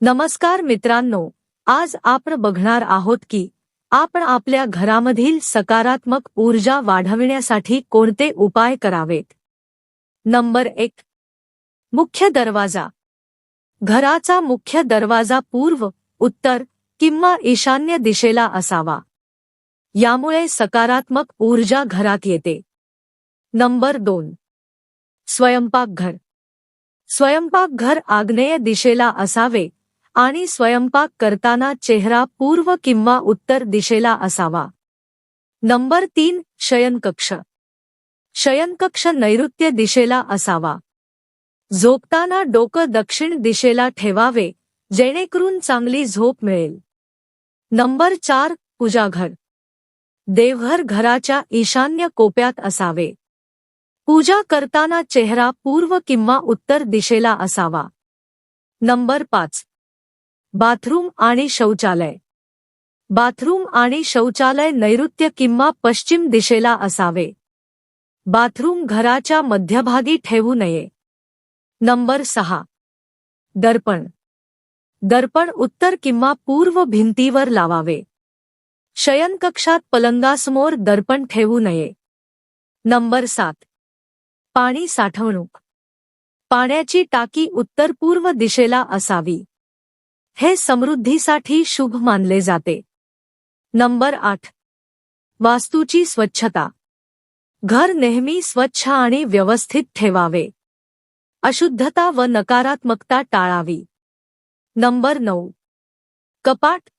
नमस्कार मित्रांनो आज आपण बघणार आहोत की आपण आपल्या घरामधील सकारात्मक ऊर्जा वाढविण्यासाठी कोणते उपाय करावेत. नंबर एक मुख्य दरवाजा. घराचा मुख्य दरवाजा पूर्व उत्तर किंवा ईशान्य दिशेला असावा. यामुळे सकारात्मक ऊर्जा घरात येते. नंबर दोन स्वयंपाकघर. स्वयंपाकघर आग्नेय दिशेला असावे आणि स्वयंपाक करताना चेहरा पूर्व किंवा उत्तर दिशेला असावा. नंबर तीन शयनकक्ष. शयनकक्ष नैऋत्य दिशेला असावा. झोपताना डोकं दक्षिण दिशेला ठेवावे जेणेकरून चांगली झोप मिळेल. नंबर चार पूजाघर. देवघर घराच्या ईशान्य कोप्यात असावे. पूजा करताना चेहरा पूर्व किंवा उत्तर दिशेला असावा. नंबर पाच बाथरूम आणि शौचालय. बाथरूम आणि शौचालय नैऋत्य किंवा पश्चिम दिशेला असावे. बाथरूम घराच्या मध्यभागी ठेवू नये. नंबर सहा. दर्पण. दर्पण उत्तर किंवा पूर्व भिंतीवर लावावे. शयनकक्षात पलंगासमोर दर्पण ठेवू नये. नंबर सात. पाणी साठवणूक. पाण्याची टाकी उत्तर पूर्व दिशेला असावी. हे समृद्धीसाठी शुभ मानले जाते. नंबर आठ. वास्तूची स्वच्छता. घर नेहमी स्वच्छ आणि व्यवस्थित ठेवावे. अशुद्धता व नकारात्मकता टाळावी. नंबर नऊ. कपाट.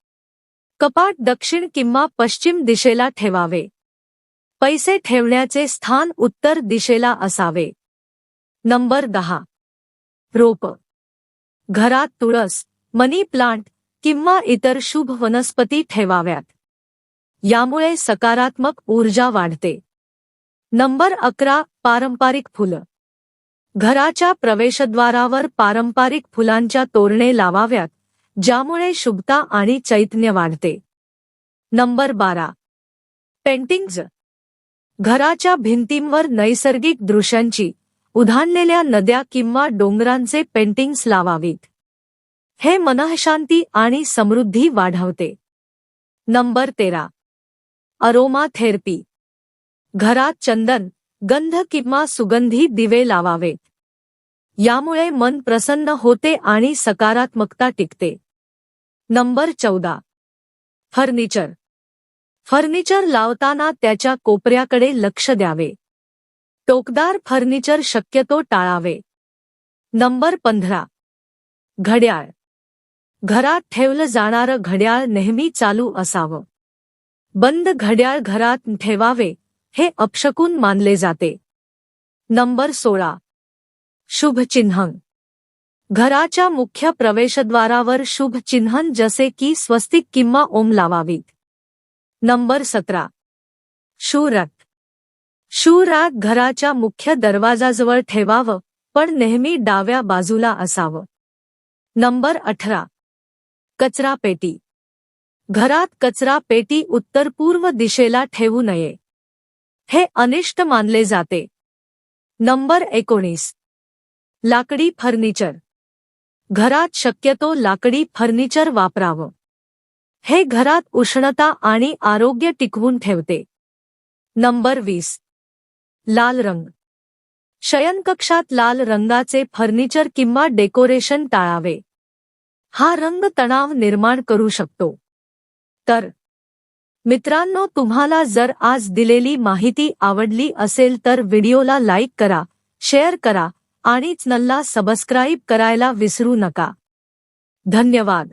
कपाट दक्षिण किंवा पश्चिम दिशेला ठेवावे. पैसे ठेवण्याचे स्थान उत्तर दिशेला असावे. नंबर दहा. रोप. घरात तुळस. मनी प्लांट किंवा इतर शुभ वनस्पती ठेवाव्यात. यामुळे सकारात्मक ऊर्जा वाढते. नंबर अकरा पारंपरिक फुलं. घराच्या प्रवेशद्वारावर पारंपरिक फुलांच्या तोरणे लावाव्यात ज्यामुळे शुभता आणि चैतन्य वाढते. नंबर बारा पेंटिंग्ज. घराच्या भिंतींवर नैसर्गिक दृश्यांची उधाणलेल्या नद्या किंवा डोंगरांचे पेंटिंग्स लावावीत. हे मनःशांती आणि समृद्धी वाढवते. नंबर तेरा. Aromatherapy. घरात चंदन गंध किंवा सुगंधी दिवे लावावेत यामुळे मन प्रसन्न होते आणि सकारात्मकता टिकते. नंबर चौदा. फर्निचर. फर्निचर लावताना त्याच्या कोपऱ्याकडे लक्ष द्यावे. टोकदार फर्निचर शक्यतो टाळावे. नंबर पंधरा. घड्याळ. घरात ठेवलं जाणारं घड्याळ नेहमी चालू असावं. बंद घड्याळ घरात ठेवावे हे अपशकून मानले जाते. नंबर सोळा. शुभचिन्ह. घराच्या मुख्य प्रवेशद्वारावर शुभचिन्हन जसे की स्वस्तिक किंवा ओम लावावीत. नंबर सतरा. शूरत. शूरात घराच्या मुख्य दरवाजाजवळ ठेवावं पण नेहमी डाव्या बाजूला असावं. नंबर अठरा. कचरा पेटी. घरात कचरा पेटी उत्तर पूर्व दिशेला ठेवू नये. हे अनिष्ट मानले जाते. नंबर एकोणीस. लाकडी फर्निचर. घरात शक्यतो लाकडी फर्निचर वापरावं. हे घरात उष्णता आणि आरोग्य टिकवून ठेवते. नंबर वीस. लाल रंग. शयनकक्षात लाल रंगाचे फर्निचर किंवा डेकोरेशन टाळावे. हा रंग तणाव निर्माण करू शकतो. तर मित्रांनो तुम्हाला जर आज दिलेली माहिती आवडली असेल तर व्हिडिओला लाईक करा शेअर करा आणि चॅनलला सबस्क्राईब करायला विसरू नका. धन्यवाद.